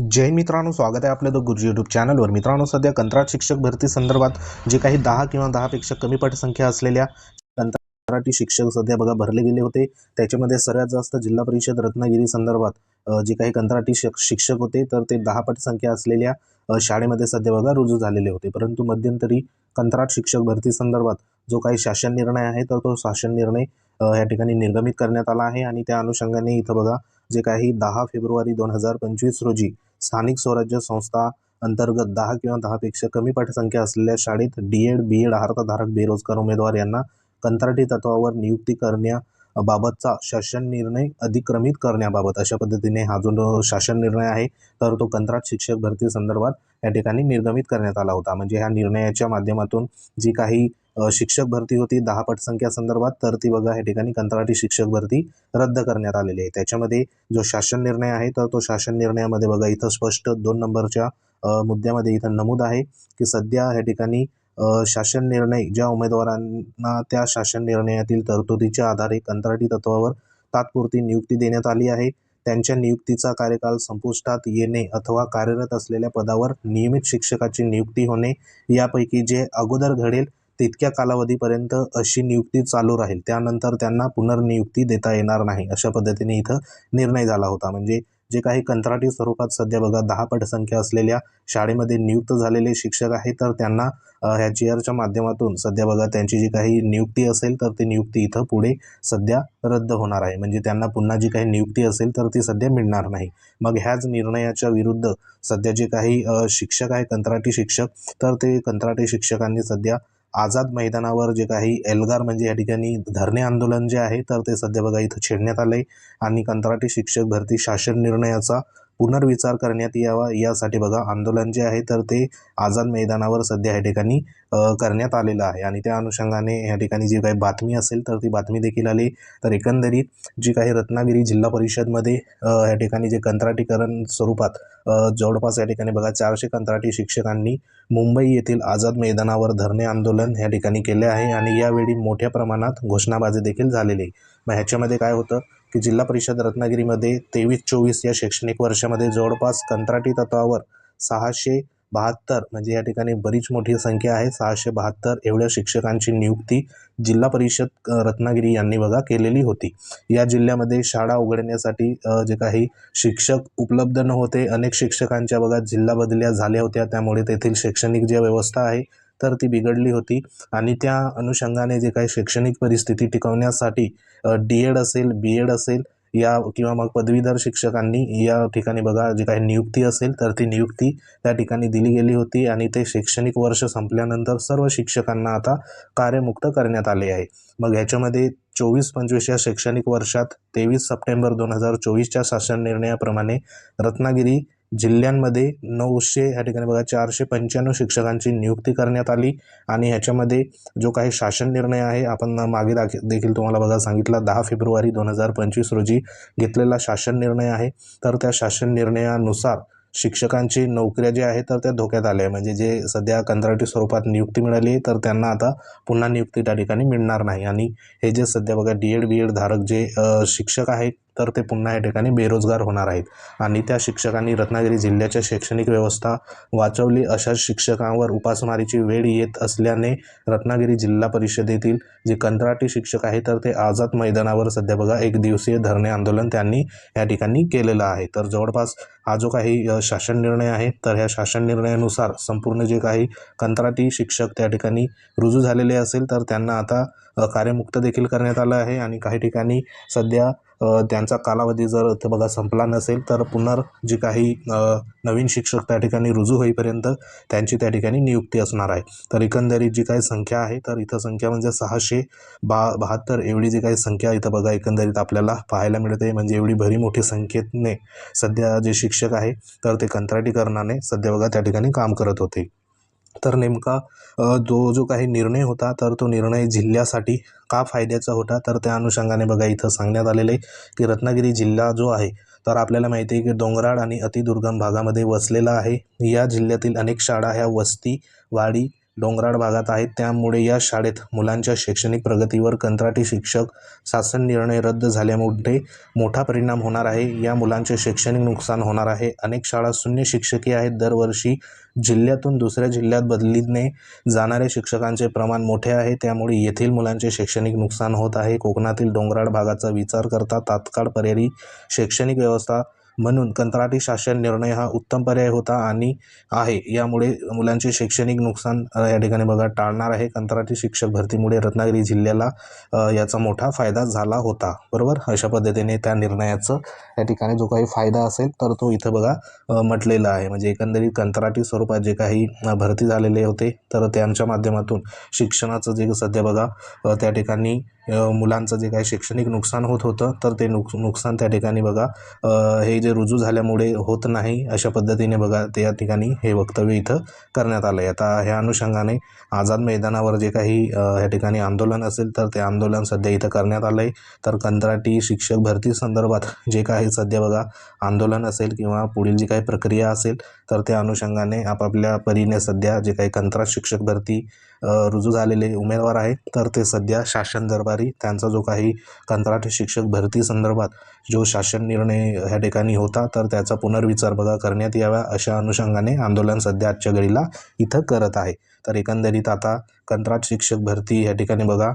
जय मित्रांनो स्वागत आहे आपलं द गुरुजी युट्यूब चॅनलवर मित्रांनो सध्या कंत्राट शिक्षक भरती संदर्भात जे काही दहा किंवा दहापेक्षा कमी पटसंख्या असलेल्या कंत्राटी शिक्षक सध्या बघा भरले गेले होते. त्याच्यामध्ये सर्वात जास्त जिल्हा परिषद रत्नागिरी संदर्भात जे काही कंत्राटी शिक्षक होते तर ते दहा पटसंख्या असलेल्या शाळेमध्ये सध्या बघा रुजू झालेले होते. परंतु मध्यंतरी कंत्राट शिक्षक भरती संदर्भात जो काही शासन निर्णय आहे तर तो शासन निर्णय या ठिकाणी निर्गमित करण्यात आला आहे. आणि त्या अनुषंगाने इथं बघा जे काही दहा फेब्रुवारी दोन हजार पंचवीस रोजी स्थानिक स्वराज्य संस्था अंतर्गत दहा किंवा दहापेक्षा कमी पाठसंख्या असलेल्या शाळेत डी एड बी एड अर्हताधारक बेरोजगार उमेदवार यांना कंत्राटी तत्वावर नियुक्ती करण्याबाबतचा शासन निर्णय अधिक्रमित करण्याबाबत अशा पद्धतीने हा जो शासन निर्णय आहे तर तो कंत्राट शिक्षक भरती संदर्भात या ठिकाणी निर्गमित करण्यात आला होता. म्हणजे ह्या निर्णयाच्या माध्यमातून जी काही शिक्षक भरती होती दहा पटसंख्या संदर्भात तर ती बघा या ठिकाणी कंत्राटी शिक्षक भरती रद्द करण्यात आलेली आहे. त्याच्यामध्ये जो शासन निर्णय आहे तर तो शासन निर्णयामध्ये बघा इथं स्पष्ट दोन नंबरच्या मुद्द्यामध्ये इथं नमूद आहे की सध्या या ठिकाणी शासन निर्णय ज्या उमेदवारांना त्या शासन निर्णयातील तरतुदीच्या आधारे कंत्राटी तत्वावर तात्पुरती नियुक्ती देण्यात आली आहे त्यांच्या नियुक्तीचा कार्यकाल संपुष्टात येणे अथवा कार्यरत असलेल्या पदावर नियमित शिक्षकाची नियुक्ती होणे यापैकी जे अगोदर घडेल तितक्या कालावधीपर्यंत अशी नियुक्ती चालू राहील. त्यानंतर त्यांना पुनर्नियुक्ती देता येणार नाही अशा पद्धतीने इथं निर्णय झाला होता. म्हणजे जे काही कंत्राटी स्वरूपात सध्या बघा दहा पटसंख्या असलेल्या शाळेमध्ये नियुक्त झालेले शिक्षक आहेत तर त्यांना ह्या ह्या आरच्या माध्यमातून सध्या बघा त्यांची जी काही नियुक्ती असेल तर ती नियुक्ती इथं पुढे सध्या रद्द होणार आहे. म्हणजे त्यांना पुन्हा जी काही नियुक्ती असेल तर ती सध्या मिळणार नाही. मग ह्याच निर्णयाच्या विरुद्ध सध्या जे काही शिक्षक आहे कंत्राटी शिक्षक तर ते कंत्राटी शिक्षकांनी सध्या आझाद मैदानावर जे काही एल्गार म्हणजे या ठिकाणी धरणे आंदोलन जे आहे तर ते सध्या बघा इथं छेडण्यात आलं आहे आणि कंत्राटी शिक्षक भरती शासन निर्णयाचा पुनर्विचार करण्यात यावा यासाठी बघा आंदोलन जे आहे तर ते आझाद मैदानावर सध्या या ठिकाणी करण्यात आलेलं आहे. आणि त्या अनुषंगाने या ठिकाणी जी काही बातमी असेल तर ती बातमी देखील आली. तर एकंदरीत जी काही रत्नागिरी जिल्हा परिषदमध्ये या ठिकाणी जे कंत्राटीकरण स्वरूपात जवळपास या ठिकाणी बघा चारशे कंत्राटी शिक्षकांनी मुंबई येथील आझाद मैदानावर धरणे आंदोलन या ठिकाणी केले आहे. आणि यावेळी मोठ्या प्रमाणात घोषणाबाजी देखील झालेली आहे. मग ह्याच्यामध्ये काय होतं? की जिल्हा परिषद रत्नागिरीमध्ये तेवीस चोवीस या शैक्षणिक वर्षामध्ये जवळपास कंत्राटी तत्वावर सहाशे बहात्तर म्हणजे या ठिकाणी बरीच मोठी संख्या आहे सहाशे बहात्तर एवढ्या शिक्षकांची नियुक्ती जिल्हा परिषद रत्नागिरी यांनी बघा केलेली होती. या जिल्ह्यामध्ये शाळा उघडण्यासाठी जे काही शिक्षक उपलब्ध नव्हते अनेक शिक्षकांच्या बघा जिल्हा बदल्या झाल्या होत्या त्यामुळे तेथील शैक्षणिक जी व्यवस्था आहे तर ती बिघडली होती. आणि त्या अनुषंगाने जे काही शैक्षणिक परिस्थिती टिकवण्यासाठी डी एड असेल बी एड असेल या किंवा मग पदवीधर शिक्षकांनी या ठिकाणी बघा जी काही नियुक्ती असेल तर ती नियुक्ती त्या ठिकाणी दिली गेली होती. आणि ते शैक्षणिक वर्ष संपल्यानंतर सर्व शिक्षकांना आता कार्यमुक्त करण्यात आले आहे. मग याच्यामध्ये चोवीस पंचवीस या शैक्षणिक वर्षात तेवीस सप्टेंबर दोन हजार चोवीसच्या शासन निर्णयाप्रमाणे रत्नागिरी जिल्ह्यांमध्ये नऊशे ह्या ठिकाणी बघा चारशे पंच्याण्णव शिक्षकांची नियुक्ती करण्यात आली आणि ह्याच्यामध्ये जो काही शासन निर्णय आहे आपण मागे दाख देखील तुम्हाला बघा सांगितला दहा फेब्रुवारी दोन हजार पंचवीस रोजी घेतलेला शासन निर्णय आहे. तर त्या शासन निर्णयानुसार शिक्षकांची नोकऱ्या ज्या आहेत तर त्या धोक्यात आल्या आहे म्हणजे जे सध्या कंत्राटी स्वरूपात नियुक्ती मिळाली आहे तर त्यांना आता पुन्हा नियुक्ती त्या ठिकाणी मिळणार नाही. आणि हे जे सध्या बघा डी एड बी एड धारक जे शिक्षक आहेत तर ते पुन्हा या ठिकाणी बेरोजगार होणार आहेत. आणि त्या शिक्षकांनी रत्नागिरी जिल्ह्याच्या शैक्षणिक व्यवस्था वाचवली. अशा शिक्षकांवर उपासमारीची वेळ येत असल्याने रत्नागिरी जिल्हा परिषदेतील जे कंत्राटी शिक्षक आहे तर ते आझाद मैदानावर सध्या बघा एक दिवसीय धरणे आंदोलन त्यांनी या ठिकाणी केलेलं आहे. तर जवळपास हा जो काही शासन निर्णय आहे तर ह्या शासन निर्णयानुसार संपूर्ण जे काही कंत्राटी शिक्षक त्या ठिकाणी रुजू झालेले असेल तर त्यांना आता कार्यमुक्त देखील करण्यात आलं आहे. आणि काही ठिकाणी सध्या त्यांचा कालावधी जर ते बघा संपला नसेल तर पुन्हा जी काही नवीन शिक्षक त्या ठिकाणी रुजू होईपर्यंत त्यांची त्या ठिकाणी नियुक्ती असणार आहे. तर एकंदरीत जी काही संख्या आहे तर इथं संख्या म्हणजे सहाशे बा बहात्तर एवढी जी काही संख्या इथं बघा एकंदरीत आपल्याला पाहायला मिळते. म्हणजे एवढी भरी मोठी संख्येने सध्या जे शिक्षक आहे तर ते कंत्राटीकरणाने सध्या बघा त्या ठिकाणी काम करत होते. तर नेमका जो जो काही निर्णय होता तर तो निर्णय जिल्ह्यासाठी का फायद्याचा होता? तर त्या अनुषंगाने बघा इथं सांगण्यात आलेलं आहे की रत्नागिरी जिल्हा जो आहे तर आपल्याला माहिती आहे की डोंगराळ आणि अतिदुर्गम भागामध्ये वसलेला आहे. या जिल्ह्यातील अनेक शाळा ह्या वस्ती वाडी डोंगराळ भागात आहेत. त्यामुळे या शाळेत मुलांच्या शैक्षणिक प्रगतीवर कंत्राटी शिक्षक शासन निर्णय रद्द झाल्यामुळे मोठा परिणाम होणार आहे. या मुलांचे शैक्षणिक नुकसान होणार आहे. अनेक शाळा शून्य शिक्षकी आहेत. दरवर्षी जिल्ह्यातून दुसऱ्या जिल्ह्यात बदलीने जाणाऱ्या शिक्षकांचे प्रमाण मोठे आहे. त्यामुळे येथील मुलांचे शैक्षणिक नुकसान होत आहे. कोकणातील डोंगराळ भागाचा विचार करता तात्काळ पर्यायी शैक्षणिक व्यवस्था म्हणून कंत्राटी शासन निर्णय हा उत्तम पर्याय होता आणि आहे. यामुळे मुलांचे शैक्षणिक नुकसान या ठिकाणी बघा टाळणार आहे. कंत्राटी शिक्षक भरतीमुळे रत्नागिरी जिल्ह्याला याचा मोठा फायदा झाला होता. बरोबर? अशा पद्धतीने त्या निर्णयाचं या ठिकाणी जो काही फायदा असेल तर तो इथं बघा म्हटलेला आहे. म्हणजे एकंदरीत कंत्राटी स्वरूपात जे काही भरती झालेले होते तर त्यांच्या माध्यमातून शिक्षणाचं जे सध्या बघा त्या ठिकाणी मुलांचं जे काही शैक्षणिक नुकसान होत होतं तर ते नुक नुकसान त्या ठिकाणी बघा. हे जे रुजू झाल्यामुळे होत नाही अशा पद्धतीने बघा ते या ठिकाणी हे वक्तव्य इथं करण्यात आलं आहे आता ह्या अनुषंगाने आझाद मैदानावर जे काही ह्या ठिकाणी आंदोलन असेल तर ते आंदोलन सध्या इथं करण्यात आलं आहे तर कंत्राटी शिक्षक भरती संदर्भात जे काही सध्या बघा आंदोलन असेल किंवा पुढील जी काही प्रक्रिया असेल तर त्या अनुषंगाने आपापल्या परीने सध्या जे काही कंत्राट शिक्षक भरती रुजू झालेले उमेदवार आहेत. तर ते सध्या शासन दरबारी त्यांचा जो काही कंत्राटी शिक्षक भरती संदर्भात जो शासन निर्णय ह्या ठिकाणी होता तर त्याचा पुनर्विचार बघा करण्यात यावा अशा अनुषंगाने आंदोलन सध्या आजच्या घडीला इथं करत आहे. तर एकंदरीत आता कंत्राट शिक्षक भरती या ठिकाणी बघा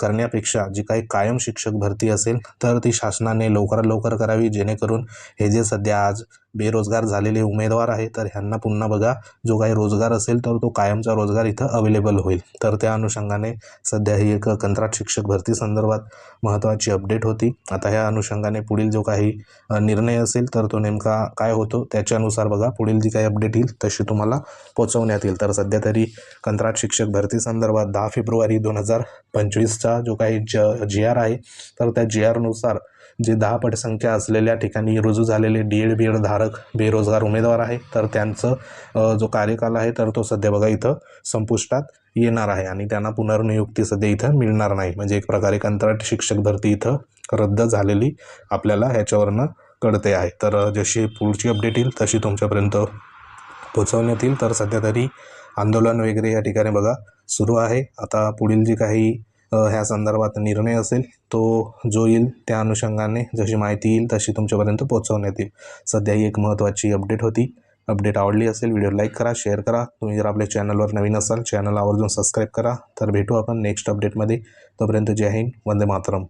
करण्यापेक्षा जी काही कायम शिक्षक भरती असेल तर ती शासनाने लवकरात लवकर करावी जेणेकरून हे जे सध्या आज बेरोजगार झालेले उमेदवार आहे तर ह्यांना पुन्हा बघा जो काही रोजगार असेल तर तो कायमचा रोजगार इथं अवेलेबल होईल. तर त्या अनुषंगाने सध्या ही एक कंत्राट शिक्षक भरती संदर्भात महत्त्वाची अपडेट होती. आता ह्या अनुषंगाने पुढील जो काही निर्णय असेल तर तो नेमका काय होतो त्याच्यानुसार बघा पुढील जी काही अपडेट येईल तशी तुम्हाला पोचवण्यात येईल. तर सध्या तरी कंत्राट शिक्षक भरती संदर्भात दहा फेब्रुवारी दोन हजार पंचवीसचा जो काही ज जी आर आहे तर त्या जी आरनुसार जे दहा पटसंख्या असलेल्या ठिकाणी रुजू झालेले डी एड बी एड धारक बेरोजगार उमेदवार आहे तर त्यांचं जो कार्यकाल आहे तर तो सध्या बघा इथं संपुष्टात येणार आहे आणि त्यांना पुनर्नियुक्ती सध्या इथं मिळणार नाही. म्हणजे एक प्रकारे कंत्राट शिक्षक भरती इथं रद्द झालेली आपल्याला ह्याच्यावरनं कळते आहे. तर जशी पुढची अपडेट येईल तशी तुमच्यापर्यंत पोचवण्यात येईल. तर सध्या तरी आंदोलन वगैरे या ठिकाणी बघा सुरू आहे. आता पुढील जी काही ह्या संदर्भात निर्णय असेल तो जो येईल त्या अनुषंगाने जशी माहिती येईल तशी तुमच्यापर्यंत पोहोचवण्यात येईल. सध्या ही एक महत्त्वाची अपडेट होती. अपडेट आवडली असेल व्हिडिओ लाईक करा शेअर करा. तुम्ही जर आपल्या चॅनलवर नवीन असाल चॅनल आवर्जून सबस्क्राईब करा. तर भेटू आपण नेक्स्ट अपडेटमध्ये. तोपर्यंत जय हिंद वंदे मातरम.